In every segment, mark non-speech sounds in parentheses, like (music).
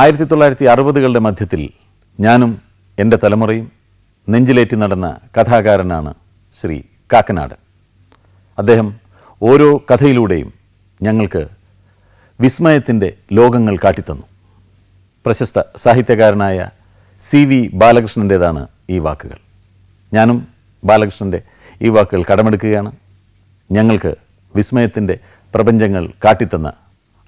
ആയിരത്തി തൊള്ളായിരത്തി അറുപതുകളുടെ മധ്യത്തിൽ ഞാനും എന്റെ തലമുറയും നെഞ്ചിലേറ്റി നടന്ന കഥാകാരനാണ് ശ്രീ കാക്കനാട്. അദ്ദേഹം ഓരോ കഥയിലൂടെയും ഞങ്ങൾക്ക് വിസ്മയത്തിന്റെ ലോകങ്ങൾ കാട്ടിത്തന്നു. പ്രശസ്ത സാഹിത്യകാരനായ സി വി ബാലകൃഷ്ണന്റേതാണ് ഈ വാക്കുകൾ. ഞാനും ബാലകൃഷ്ണന്റെ ഈ വാക്കുകൾ കടമെടുക്കുകയാണ്. ഞങ്ങൾക്ക് വിസ്മയത്തിന്റെ പ്രപഞ്ചങ്ങൾ കാട്ടിത്തന്ന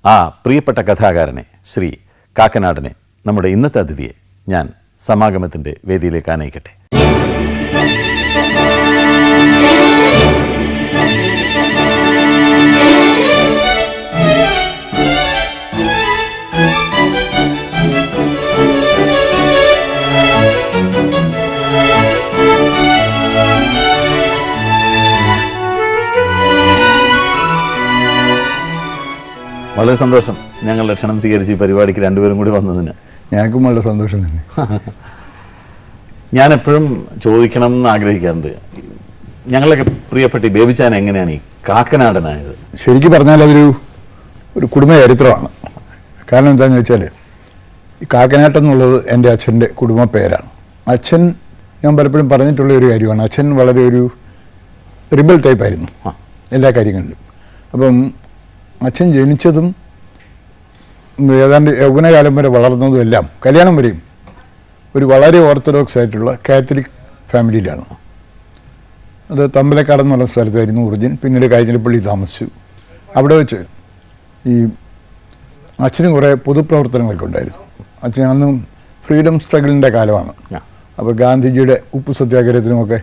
ആ പ്രിയപ്പെട്ട കഥാകാരനെ ശ്രീ കാക്കനാടനെ നമ്മുടെ ഇന്നത്തെ അതിഥിയെ ഞാൻ സമാഗമത്തിന്റെ വേദിയിലേക്ക് ആനയിക്കട്ടെ. വളരെ സന്തോഷം ഞങ്ങളുടെ ക്ഷണം സ്വീകരിച്ച് ഈ പരിപാടിക്ക് രണ്ടുപേരും കൂടി വന്നതിന്. ഞങ്ങൾക്കും വളരെ സന്തോഷം തന്നെ. ഞാൻ എപ്പോഴും ചോദിക്കണം എന്ന് ആഗ്രഹിക്കാറുണ്ട്. ഞങ്ങളൊക്കെ പ്രിയപ്പെട്ട ബേബിച്ചാൻ എങ്ങനെയാണ് ഈ കാക്കനാടനായത്? ശരിക്കും പറഞ്ഞാൽ അതൊരു ഒരു കുടുംബ ചരിത്രമാണ്. കാരണം എന്താണെന്ന് വെച്ചാൽ ഈ കാക്കനാട്ടം എന്നുള്ളത് എന്റെ അച്ഛന്റെ കുടുംബ പേരാണ്. അച്ഛൻ ഞാൻ പലപ്പോഴും പറഞ്ഞിട്ടുള്ള ഒരു കാര്യമാണ്. അച്ഛൻ വളരെ ഒരു റിബൽ ടൈപ്പായിരുന്നു. എല്ലാ കാര്യങ്ങളിലും. അപ്പം അച്ഛൻ ജനിച്ചതും ഏതാണ്ട് യൗവനകാലം വരെ വളർന്നതും എല്ലാം കല്യാണം വരെയും ഒരു വളരെ ഓർത്തഡോക്സ് ആയിട്ടുള്ള കാത്തലിക് ഫാമിലിയിലാണ്. അത് തമ്പലക്കാട് എന്നുള്ള സ്ഥലത്തായിരുന്നു ഒറിജിൻ. പിന്നീട് കാഞ്ഞിരപ്പള്ളി താമസിച്ചു. അവിടെ വെച്ച് ഈ അച്ഛന് കുറേ പൊതുപ്രവർത്തനങ്ങളൊക്കെ ഉണ്ടായിരുന്നു. അച്ഛൻ അന്ന് ഫ്രീഡം സ്ട്രഗിളിന്റെ കാലമാണ്. അപ്പോൾ ഗാന്ധിജിയുടെ ഉപ്പ് സത്യാഗ്രഹത്തിനുമൊക്കെ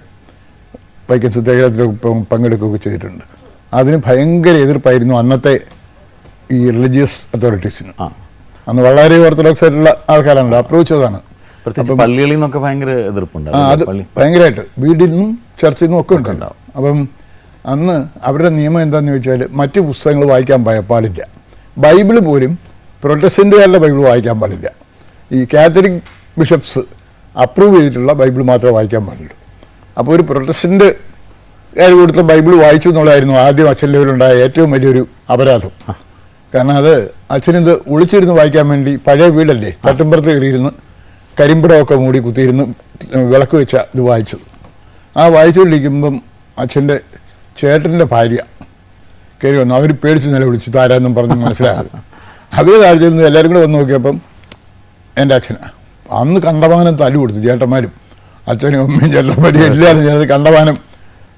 വൈക്കം സത്യാഗ്രഹത്തിലൊക്കെ പങ്കെടുക്കുകയൊക്കെ ചെയ്തിട്ടുണ്ട്. അതിന് ഭയങ്കര എതിർപ്പായിരുന്നു അന്നത്തെ ഈ റിലീജിയസ് അതോറിറ്റീസിന് അന്ന് വളരെ ഓർത്തഡോക്സ് ആയിട്ടുള്ള ആൾക്കാരാണല്ലോ അപ്രോച്ച് അതാണ് പള്ളികളിൽ നിന്നൊക്കെ ഭയങ്കര എതിർപ്പുണ്ട്. അത് ഭയങ്കരമായിട്ട്. വീട്ടിൽ നിന്നും ചർച്ചയിൽ നിന്നും ഒക്കെ ഉണ്ടാവും. അപ്പം അന്ന് അവരുടെ നിയമം എന്താണെന്ന് ചോദിച്ചാൽ മറ്റു പുസ്തകങ്ങൾ വായിക്കാൻ പാടില്ല. ബൈബിൾ പോലും പ്രൊട്ടസ്റ്റന്റുകാരുടെ ബൈബിൾ വായിക്കാൻ പാടില്ല. ഈ കാത്തലിക് ബിഷപ്സ് അപ്രൂവ് ചെയ്തിട്ടുള്ള ബൈബിൾ മാത്രമേ വായിക്കാൻ പാടുള്ളൂ. അപ്പോൾ ഒരു പ്രൊട്ടസ്റ്റന്റ് കാർ കൊടുത്ത ബൈബിൾ വായിച്ചു എന്നുള്ളതായിരുന്നു ആദ്യം അച്ഛൻ ലെവലുണ്ടായ ഏറ്റവും വലിയൊരു അപരാധം. കാരണം അത് അച്ഛനിത് ഒളിച്ചിരുന്ന് വായിക്കാൻ വേണ്ടി പഴയ വീടല്ലേ തട്ടുമ്പുറത്ത് കയറിയിരുന്ന് കരിമ്പടമൊക്കെ മൂടി കുത്തിയിരുന്ന് വിളക്ക് വെച്ച ഇത് വായിച്ചത്. ആ വായിച്ചുകൊണ്ടിരിക്കുമ്പം അച്ഛന്റെ ചേട്ടന്റെ ഭാര്യ കയറി വന്നു. അവർ പേടിച്ച് നിലവിളിച്ചു താരാന്നും പറഞ്ഞ് മനസ്സിലായത് അതേ താഴ്ച നിന്ന് എല്ലാവരും കൂടെ വന്ന് നോക്കിയപ്പം എന്റെ അച്ഛനാണ് അന്ന് കണ്ടമാനം തല്ലു കൊടുത്തു ചേട്ടന്മാരും. അച്ഛനും അമ്മയും ചേട്ടന്മാരും എല്ലാവരും ചേർന്ന് കണ്ടമാനം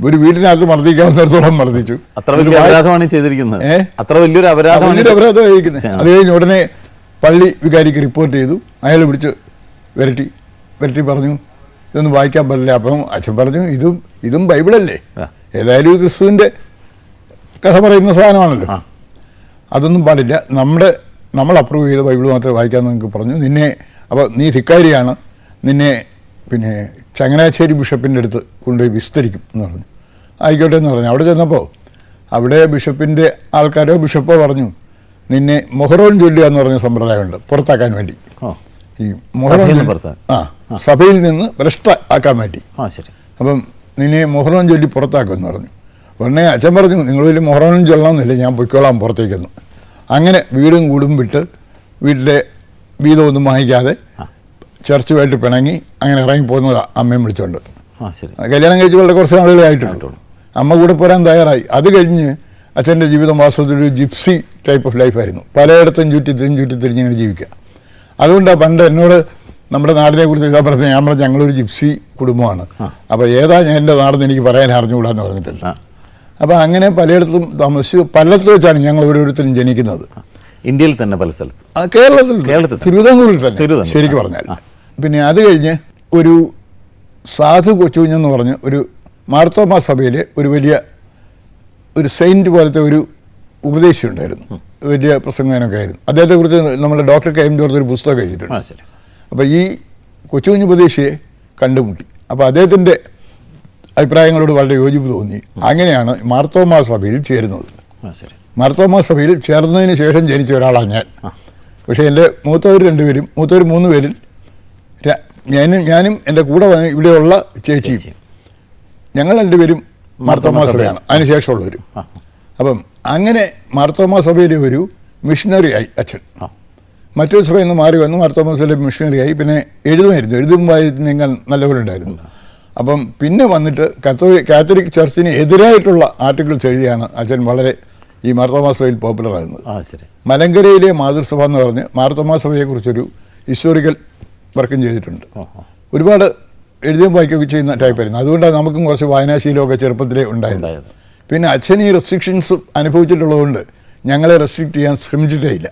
ഒരു വീടിനകത്ത് മർദ്ദിക്കാവുന്നിടത്തോളം മർദ്ദിച്ചു. അത്ര വലിയ അപരാധമാണ് ചെയ്തിരിക്കുന്നത്. അത്ര വലിയൊരു അപരാധമായിരിക്കുന്നത്. അത് കഴിഞ്ഞ് ഉടനെ പള്ളി വികാരിക്ക് റിപ്പോർട്ട് ചെയ്തു. അയാൾ വിളിച്ച് വരട്ടി വരട്ടി പറഞ്ഞു ഇതൊന്നും വായിക്കാൻ പറ്റില്ല അപ്പം അച്ഛൻ പറഞ്ഞു ഇതും ഇതും ബൈബിളല്ലേ. ഏതായാലും ക്രിസ്തുവിന്റെ കഥ പറയുന്ന സാധനമാണല്ലോ. അതൊന്നും പാടില്ല. നമ്മുടെ നമ്മൾ അപ്രൂവ് ചെയ്ത ബൈബിൾ മാത്രമേ വായിക്കാൻ നിങ്ങൾക്ക് പറഞ്ഞു. നിന്നെ അപ്പോൾ നീ ധിക്കാരിയാണ്. നിന്നെ പിന്നെ ചങ്ങനാശ്ശേരി ബിഷപ്പിന്റെ അടുത്ത് കൊണ്ടുപോയി വിസ്തരിക്കും എന്ന് പറഞ്ഞു. ആയിക്കോട്ടെ എന്ന് പറഞ്ഞു. അവിടെ ചെന്നപ്പോൾ അവിടെ ബിഷപ്പിന്റെ ആൾക്കാരോ ബിഷപ്പോ പറഞ്ഞു നിന്നെ മൊഹറോൻ ചൊല്ലുക എന്ന് പറഞ്ഞ സമ്പ്രദായമുണ്ട്. പുറത്താക്കാൻ വേണ്ടി. ഈ മൊഹറോൻ ആ സഭയിൽ നിന്ന് ഭ്രഷ്ട ആക്കാൻ വേണ്ടി അപ്പം നിന്നെ മൊഹറോൻ ചൊല്ലി പുറത്താക്കുമെന്ന് പറഞ്ഞു. ഉടനെ അച്ഛൻ പറഞ്ഞു നിങ്ങൾ വലിയ മൊഹറോനും ചൊല്ലണമെന്നില്ല ഞാൻ പൊയ്ക്കോളാം പുറത്തേക്കെന്ന്. അങ്ങനെ വീടും കൂടും വിട്ട് വീട്ടിലെ വീതമൊന്നും വാങ്ങിക്കാതെ ചർച്ചുമായിട്ട് പിണങ്ങി അങ്ങനെ ഇറങ്ങി പോകുന്നതാണ് അമ്മയും ശരി. കല്യാണം കഴിച്ച് വളരെ കുറച്ച് നാളുകളെ ആയിട്ടുള്ളൂ. അമ്മ കൂടെ പോരാൻ തയ്യാറായി. അത് കഴിഞ്ഞ് അച്ഛന്റെ ജീവിതം വാസ്തവത്തിൽ ഒരു ജിപ്സി ടൈപ്പ് ഓഫ് ലൈഫായിരുന്നു പലയിടത്തും ചുറ്റി തിരിഞ്ഞ് ചുറ്റി തിരിഞ്ഞ് ഇങ്ങനെ ജീവിക്കുക. അതുകൊണ്ടാണ് പണ്ട് എന്നോട് നമ്മുടെ നാടിനെ കുറിച്ച് ഇതാ പറഞ്ഞത് ഞാൻ പറഞ്ഞു ഞങ്ങളൊരു ജിപ്സി കുടുംബമാണ്. അപ്പോൾ ഏതാ ഞാൻ എന്റെ നാടെന്ന് എനിക്ക് പറയാൻ അറിഞ്ഞുകൂടാന്ന് പറഞ്ഞിട്ടില്ല അപ്പോൾ അങ്ങനെ പലയിടത്തും താമസിച്ച് പലയിടത്ത് വെച്ചാണ് ഞങ്ങൾ ഓരോരുത്തരും ജനിക്കുന്നത്. ഇന്ത്യയിൽ തന്നെ പല സ്ഥലത്ത്. കേരളത്തിൽ തിരുവിതാംകൂറിൽ തന്നെ. ശരിക്കും പറഞ്ഞാൽ. പിന്നെ അത് കഴിഞ്ഞ് ഒരു സാധു കൊച്ചുകുഞ്ഞെന്ന് പറഞ്ഞ് ഒരു മാർത്തോമ സഭയിൽ ഒരു വലിയ ഒരു സെയിന്റ് പോലത്തെ ഒരു ഉപദേശി ഉണ്ടായിരുന്നു. വലിയ പ്രസംഗനൊക്കെ ആയിരുന്നു. അദ്ദേഹത്തെക്കുറിച്ച് നമ്മുടെ ഡോക്ടർ കെ എം ജോർജ് ഒരു പുസ്തകം എഴുതിയിട്ടുണ്ട്. അപ്പോൾ ഈ കൊച്ചുകുഞ്ഞു ഉപദേശിയെ കണ്ടുമുട്ടി. അപ്പോൾ അദ്ദേഹത്തിന്റെ അഭിപ്രായങ്ങളോട് വളരെ യോജിപ്പ് തോന്നി. അങ്ങനെയാണ് മാർത്തോമ സഭയിൽ ചേരുന്നത്. മാർത്തോമാ സഭയിൽ ചേർന്നതിന് ശേഷം ജനിച്ച ഒരാളാണ് ഞാൻ. പക്ഷേ എന്റെ മൂത്തവർ രണ്ടുപേരും മൂത്തവർ മൂന്ന് പേരിൽ ഞാനും ഞാനും എന്റെ കൂടെ ഇവിടെയുള്ള ചേച്ചിയും ഞങ്ങൾ രണ്ടുപേരും മാർത്തോമ സഭയാണ്. അതിനുശേഷമുള്ളവരും. അപ്പം അങ്ങനെ മാർത്തോമാ സഭയിലെ ഒരു മിഷണറി ആയി അച്ഛൻ. മറ്റൊരു സഭയിൽ നിന്ന് മാറി വന്നു മാർത്തോമാ സഭയിലെ മിഷണറി ആയി. പിന്നെ എഴുതുമായിരുന്നു. എഴുതും നിങ്ങൾ നല്ലപോലെ ഉണ്ടായിരുന്നു അപ്പം പിന്നെ വന്നിട്ട് കത്തോലിക് കാത്തലിക് ചർച്ചിന് എതിരായിട്ടുള്ള ആർട്ടിക്കിൾസ് എഴുതിയാണ് അച്ഛൻ വളരെ ഈ മാർത്തോമാ സഭയിൽ ആ മലങ്കരയിലെ മാതൃസഭ എന്ന് പറഞ്ഞ് മാർത്തോമാ സഭയെക്കുറിച്ചൊരു ഹിസ്റ്റോറിക്കൽ വർക്കും ചെയ്തിട്ടുണ്ട്. ഒരുപാട് എഴുതുകയും വായിക്കുകയൊക്കെ ചെയ്യുന്ന ടൈപ്പായിരുന്നു അതുകൊണ്ടാണ് നമുക്കും കുറച്ച് വായനാശീലമൊക്കെ ചെറുപ്പത്തിലേ ഉണ്ടായത്. പിന്നെ അച്ഛൻ ഈ റെസ്ട്രിക്ഷൻസ് അനുഭവിച്ചിട്ടുള്ളതുകൊണ്ട് ഞങ്ങളെ റെസ്ട്രിക്റ്റ് ചെയ്യാൻ ശ്രമിച്ചിട്ടേ ഇല്ല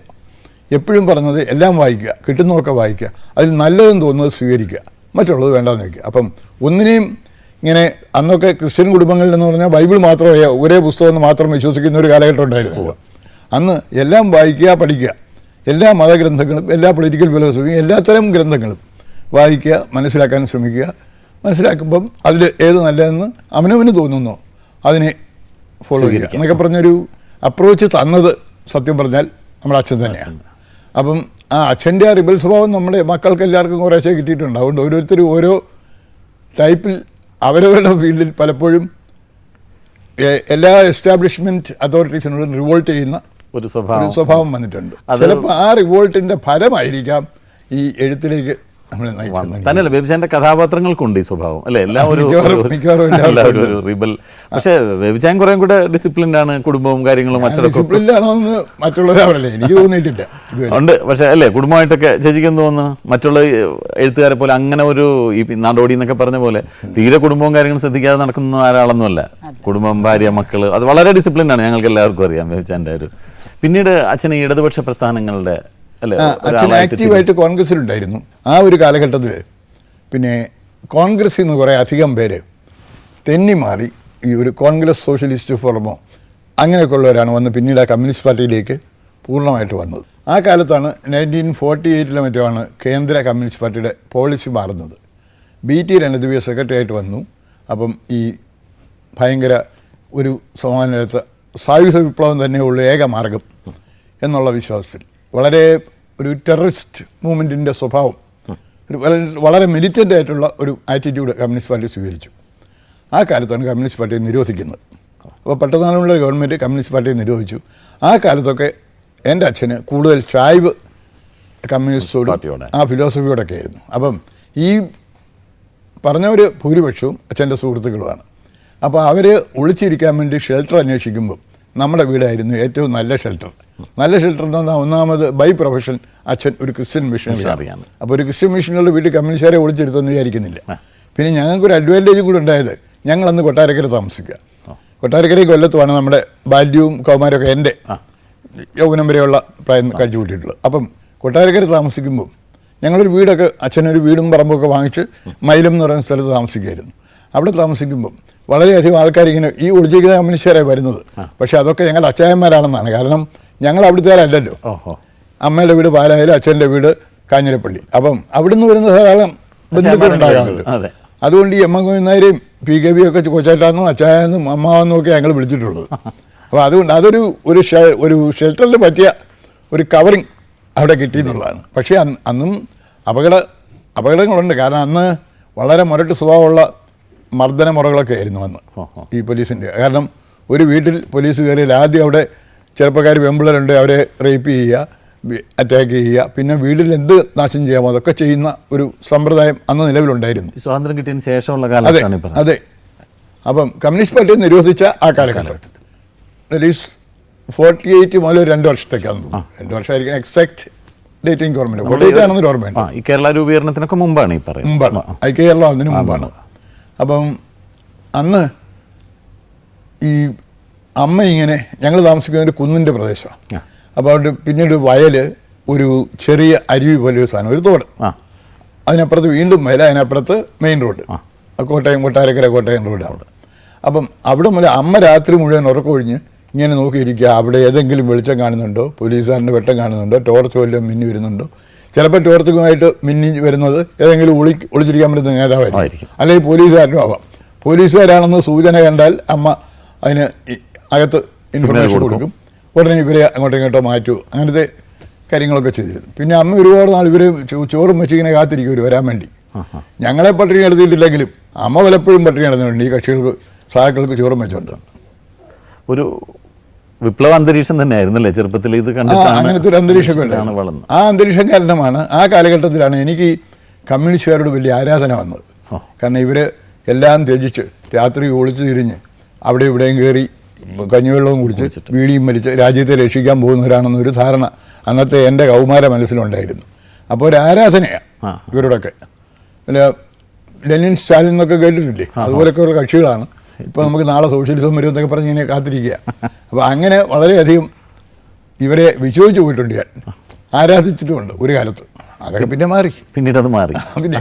എപ്പോഴും പറഞ്ഞത് എല്ലാം വായിക്കുക കിട്ടുന്നതൊക്കെ വായിക്കുക അതിൽ നല്ലതെന്ന് തോന്നുന്നത് സ്വീകരിക്കുക മറ്റുള്ളത് വേണ്ടാന്ന് വയ്ക്കുക അപ്പം ഒന്നിനെയും ഇങ്ങനെ അന്നൊക്കെ ക്രിസ്ത്യൻ കുടുംബങ്ങളിൽ എന്ന് പറഞ്ഞാൽ ബൈബിൾ മാത്രമേ ഒരേ പുസ്തകം എന്ന് മാത്രം വിശ്വസിക്കുന്ന ഒരു കാലഘട്ടം ഉണ്ടായിരുന്നു അന്ന് എല്ലാം വായിക്കുക പഠിക്കുക എല്ലാ മതഗ്രന്ഥങ്ങളും എല്ലാ പൊളിറ്റിക്കൽ ഫിലോസഫിയും എല്ലാത്തരം ഗ്രന്ഥങ്ങളും വായിക്കുക മനസ്സിലാക്കാൻ ശ്രമിക്കുക. മനസ്സിലാക്കുമ്പം അതിൽ ഏത് നല്ലതെന്ന് അവനവന് തോന്നുന്നോ അതിനെ ഫോളോ ചെയ്യുക. എന്നൊക്കെ പറഞ്ഞൊരു അപ്രോച്ച് തന്നത് സത്യം പറഞ്ഞാൽ നമ്മുടെ അച്ഛൻ തന്നെയാണ്. അപ്പം ആ അച്ഛന്റെ ആ റിബൽ സ്വഭാവം നമ്മുടെ മക്കൾക്ക് എല്ലാവർക്കും കുറേശ്ശെ കിട്ടിയിട്ടുണ്ട്. അതുകൊണ്ട് ഓരോരുത്തരും ഓരോ ടൈപ്പിൽ അവരവരുടെ ഫീൽഡിൽ പലപ്പോഴും എല്ലാ എസ്റ്റാബ്ലിഷ്മെന്റ് അതോറിറ്റീസിനോടും റിവോൾട്ട് ചെയ്യുന്ന ഒരു ഒരു സ്വഭാവം സ്വഭാവം വന്നിട്ടുണ്ട് ചിലപ്പോൾ ആ റിവോൾട്ടിന്റെ ഫലമായിരിക്കാം ഈ എഴുത്തിലേക്ക് തന്നെയല്ല ബേബിച്ചാന്റെ കഥാപാത്രങ്ങൾക്കുണ്ട് ഈ സ്വഭാവം. അല്ലെ? എല്ലാം ഒരു എല്ലാവരും റിബൽ പക്ഷേ ബേബിചാൻ കുറേ കൂടെ ഡിസിപ്ലിൻഡ് ആണ് കുടുംബവും കാര്യങ്ങളും മറ്റുള്ളവരാവണല്ലേ എനിക്ക് തോന്നിയിട്ടില്ല ഉണ്ട്. പക്ഷെ അല്ലേ കുടുംബമായിട്ടൊക്കെ ചേച്ചിക്ക് എന്ത് തോന്നുന്നു? മറ്റുള്ള എഴുത്തുകാരെ പോലെ അങ്ങനെ ഒരു ഈ നാടോടി എന്നൊക്കെ പറഞ്ഞ പോലെ തീരെ കുടുംബവും കാര്യങ്ങളും ശ്രദ്ധിക്കാതെ നടക്കുന്ന ഒരാളൊന്നുമല്ല കുടുംബം ഭാര്യ മക്കൾ. അത് വളരെ ഡിസിപ്ലിൻ ആണ്. ഞങ്ങൾക്ക് എല്ലാവർക്കും അറിയാം ബേബിച്ചാന്റെ ഒരു പിന്നീട് അച്ഛന് ഈ ഇടതുപക്ഷ പ്രസ്ഥാനങ്ങളുടെ അച്ഛൻ ആക്റ്റീവായിട്ട് കോൺഗ്രസ്സിലുണ്ടായിരുന്നു. ആ ഒരു കാലഘട്ടത്തിൽ പിന്നെ കോൺഗ്രസ്സിൽ നിന്ന് കുറേ അധികം പേര് തെന്നി മാറി ഈ ഒരു കോൺഗ്രസ് സോഷ്യലിസ്റ്റ് ഫോറമോ അങ്ങനെയൊക്കെ ഉള്ളവരാണ് വന്ന് പിന്നീട് ആ കമ്മ്യൂണിസ്റ്റ് പാർട്ടിയിലേക്ക് പൂർണമായിട്ട് വന്നത്. ആ കാലത്താണ് നയന്റീൻ ഫോർട്ടി എയ്റ്റിലെ മറ്റോ ആണ് കേന്ദ്ര കമ്മ്യൂണിസ്റ്റ് പാർട്ടിയുടെ പോളിസി മാറുന്നത്. ബി ടി രണദിവ്യ സെക്രട്ടറി ആയിട്ട് വന്നു. അപ്പം ഈ ഭയങ്കര ഒരു സമാനത്തെ സായുധ വിപ്ലവം തന്നെയുള്ള ഏക മാർഗം എന്നുള്ള വിശ്വാസത്തിൽ. വളരെ ഒരു ടെററിസ്റ്റ് മൂവ്മെന്റിന്റെ സ്വഭാവം ഒരു വളരെ മിലിറ്റന്റ് ആയിട്ടുള്ള ഒരു ആറ്റിറ്റ്യൂഡ് കമ്മ്യൂണിസ്റ്റ് പാർട്ടി സ്വീകരിച്ചു. ആ കാലത്താണ് കമ്മ്യൂണിസ്റ്റ് പാർട്ടിയെ നിരോധിക്കുന്നത്. അപ്പോൾ പട്ടനാളുള്ള ഗവൺമെന്റ് കമ്മ്യൂണിസ്റ്റ് പാർട്ടിയെ നിരോധിച്ചു. ആ കാലത്തൊക്കെ എന്റെ അച്ഛന് കൂടുതൽ ചായ്വ് കമ്മ്യൂണിസ്റ്റോടും ആ ഫിലോസഫിയോടൊക്കെ ആയിരുന്നു അപ്പം ഈ പറഞ്ഞവർ ഭൂരിപക്ഷവും അച്ഛന്റെ സുഹൃത്തുക്കളുമാണ്. അപ്പോൾ അവർ ഒളിച്ചിരിക്കാൻ വേണ്ടി ഷെൽട്ടർ അന്വേഷിക്കുമ്പോൾ നമ്മുടെ വീടായിരുന്നു ഏറ്റവും നല്ല ഷെൽട്ടർ നല്ല ഷെൽട്ടർ എന്ന് പറഞ്ഞാൽ ഒന്നാമത് ബൈ പ്രൊഫഷൻ അച്ഛൻ ഒരു ക്രിസ്ത്യൻ മിഷനറി മിഷണറിയാണ്. അപ്പോൾ ഒരു ക്രിസ്ത്യൻ മിഷനുള്ള വീട്ടിൽ കമ്മ്യൂണിസ്റ്റുകാരെ ഒളിച്ചിരുത്തെന്ന് വിചാരിക്കുന്നില്ല. പിന്നെ ഞങ്ങൾക്കൊരു അഡ്വാന്റേജ് കൂടെ ഉണ്ടായത് ഞങ്ങളന്ന് കൊട്ടാരക്കര താമസിക്കുക. കൊട്ടാരക്കരയിൽ കൊല്ലത്തുമാണ് നമ്മുടെ ബാല്യവും കൗമാരമൊക്കെ എന്റെ യൗവനം വരെയുള്ള പ്രായം കഴിച്ചു കൂട്ടിയിട്ടുള്ളത്. അപ്പം കൊട്ടാരക്കര താമസിക്കുമ്പോൾ ഞങ്ങളൊരു വീടൊക്കെ അച്ഛനൊരു വീടും പറമ്പൊക്കെ വാങ്ങിച്ച് മൈലം എന്ന് പറയുന്ന സ്ഥലത്ത് താമസിക്കുകയായിരുന്നു. അവിടെ താമസിക്കുമ്പം വളരെയധികം ആൾക്കാർ ഇങ്ങനെ ഈ ഒളിച്ചിരിക്കുന്ന കമ്മ്യൂണിസ്റ്റുകാരെ വരുന്നത്. പക്ഷെ അതൊക്കെ ഞങ്ങളുടെ അച്ചായന്മാരാണെന്നാണ്. കാരണം ഞങ്ങൾ അവിടുത്തേരല്ലല്ലോ. അല്ലല്ലോ അമ്മയുടെ വീട് പാലായാലും അച്ഛന്റെ വീട് കാഞ്ഞിരപ്പള്ളി. അപ്പം അവിടുന്ന് വരുന്ന ധാരാളം ബന്ധുക്കളുണ്ടാകാറുണ്ട് അതെ. അതുകൊണ്ട് ഈ എം എം ഗോവിന്ദാരെയും പി കെ ബി ഒക്കെ കൊച്ചാറ്റാന്നും അച്ചായെന്നും അമ്മാവെന്നും ഒക്കെ ഞങ്ങൾ വിളിച്ചിട്ടുള്ളത്. (laughs) അപ്പോൾ അതുകൊണ്ട് അതൊരു ഒരു ഒരു ഷെൽട്ടറിൽ പറ്റിയ ഒരു കവറിങ് അവിടെ കിട്ടിയെന്നുള്ളതാണ് പക്ഷേ അന്നും അപകട അപകടങ്ങളുണ്ട്. കാരണം അന്ന് വളരെ മുരട്ട് സ്വഭാവമുള്ള മർദ്ദന മുറകളൊക്കെ ആയിരുന്നു അന്ന് ഈ പോലീസിന്റെ. കാരണം ഒരു വീട്ടിൽ പോലീസ് കയറിയാൽ ആദ്യം അവിടെ ചെറുപ്പക്കാർ വെമ്പിളരുണ്ട് അവരെ റേപ്പ് ചെയ്യുക അറ്റാക്ക് ചെയ്യുക. പിന്നെ വീട്ടിൽ എന്ത് നാശം ചെയ്യാമോ അതൊക്കെ ചെയ്യുന്ന ഒരു സമ്പ്രദായം അന്ന് നിലവിലുണ്ടായിരുന്നു. സ്വാതന്ത്ര്യം കിട്ടിയതിന് ശേഷമുള്ള ഈ അതെ അപ്പം കമ്മ്യൂണിസ്റ്റ് പാർട്ടി നിരോധിച്ച ആ കാലഘട്ടം. ദീസ് ഫോർട്ടി എയ്റ്റ് മുതൽ രണ്ട് വർഷത്തേക്കാണ് രണ്ട് വർഷമായിരിക്കും എക്സാക്ട് ഡേറ്റ് എനിക്ക് ഓർമ്മയില്ല. ഫോർട്ടി എയ്റ്റ് ആണെന്നൊരു ഓർമ്മയുണ്ട്. ആ ഈ കേരള രൂപീകരണത്തിനൊക്കെ മുമ്പാണ് ഈ പറയുന്നത്. മുമ്പാണ്. ഐ കേരള അതിന് മുമ്പാണ് അപ്പം അന്ന് ഈ അമ്മ ഇങ്ങനെ ഞങ്ങൾ താമസിക്കുന്ന ഒരു കുന്നിന്റെ പ്രദേശമാണ് അപ്പോൾ അവിടെ പിന്നീട് വയൽ ഒരു ചെറിയ അരുവി പോലെ ഒരു സാധനം ഒരു തോട്. അതിനപ്പുറത്ത് വീണ്ടും വയൽ അതിനപ്പുറത്ത് മെയിൻ റോഡ് കോട്ടയം കൊട്ടാരക്കര കോട്ടയം റോഡാണ് അപ്പം അവിടെ മുതൽ അമ്മ രാത്രി മുഴുവൻ ഉറക്കമൊഴിഞ്ഞ് ഇങ്ങനെ നോക്കിയിരിക്കുക. അവിടെ ഏതെങ്കിലും വെളിച്ചം കാണുന്നുണ്ടോ? പോലീസുകാരന്റെ വെട്ടം കാണുന്നുണ്ടോ? ടോർച്ച് വല്ലതും മിന്നി വരുന്നുണ്ടോ ചിലപ്പോൾ ടോർച്ചുമായിട്ട് മിന്നി വരുന്നത് ഏതെങ്കിലും ഒളി ഒളിച്ചിരിക്കാൻ പറ്റുന്ന നേതാവായിരിക്കും. അല്ലെങ്കിൽ പോലീസുകാരനും ആവാം. പോലീസുകാരാണെന്ന് സൂചന കണ്ടാൽ അമ്മ അതിന് അകത്ത് ഇൻഫർമേഷൻ കൊടുക്കും. ഉടനെ ഇവരെ അങ്ങോട്ടും ഇങ്ങോട്ടോ മാറ്റൂ. അങ്ങനത്തെ കാര്യങ്ങളൊക്കെ ചെയ്തിരുന്നു. പിന്നെ അമ്മ ഒരുപാട് നാൾ ഇവർ ചോറും വെച്ചിങ്ങനെ കാത്തിരിക്കും ഇവർ വരാൻ വേണ്ടി. ഞങ്ങളെ പട്ടിണി എടുത്തിട്ടില്ലെങ്കിലും അമ്മ പലപ്പോഴും പട്ടിണി നടന്നിട്ടുണ്ട് ഈ കക്ഷികൾക്ക് സഹാക്കൾക്ക് ചോറും വെച്ചുകൊണ്ട് ഒരു വിപ്ലവ അന്തരീക്ഷം തന്നെയായിരുന്നു അല്ലേ ചെറുപ്പത്തിൽ ഇത് കണ്ടിട്ടാണ് അങ്ങനത്തെ ഒരു അന്തരീക്ഷമൊക്കെ ഉണ്ടായിരുന്നു. ആ അന്തരീക്ഷം കാരണമാണ് ആ കാലഘട്ടത്തിലാണ് എനിക്ക് കമ്മ്യൂണിസ്റ്റുകാരോട് വലിയ ആരാധന വന്നത്. കാരണം ഇവർ എല്ലാം ത്യജിച്ച് രാത്രി ഒളിച്ചു തിരിഞ്ഞ് അവിടെ ഇവിടെയും കയറി കഞ്ഞിവെള്ളവും കുടിച്ച് വീടിയും വലിച്ച് രാജ്യത്തെ രക്ഷിക്കാൻ പോകുന്നവരാണെന്നൊരു ധാരണ അന്നത്തെ എന്റെ കൗമാര മനസ്സിലുണ്ടായിരുന്നു. അപ്പോൾ ഒരു ആരാധനയാണ് ഇവരോടൊക്കെ. പിന്നെ ലെനിൻ സ്റ്റാലിൻ എന്നൊക്കെ കേട്ടിട്ടില്ലേ? അതുപോലൊക്കെയുള്ള കക്ഷികളാണ്. ഇപ്പോൾ നമുക്ക് നാളെ സോഷ്യലിസം വരും എന്നൊക്കെ പറഞ്ഞ് ഇങ്ങനെ കാത്തിരിക്കുക. അപ്പോൾ അങ്ങനെ വളരെയധികം ഇവരെ വിശ്വസിച്ച് പോയിട്ടുണ്ട് ഞാൻ. ആരാധിച്ചിട്ടുമുണ്ട് ഒരു കാലത്ത്. അതൊക്കെ പിന്നെ മാറി. പിന്നീട് അത് മാറി. പിന്നെ.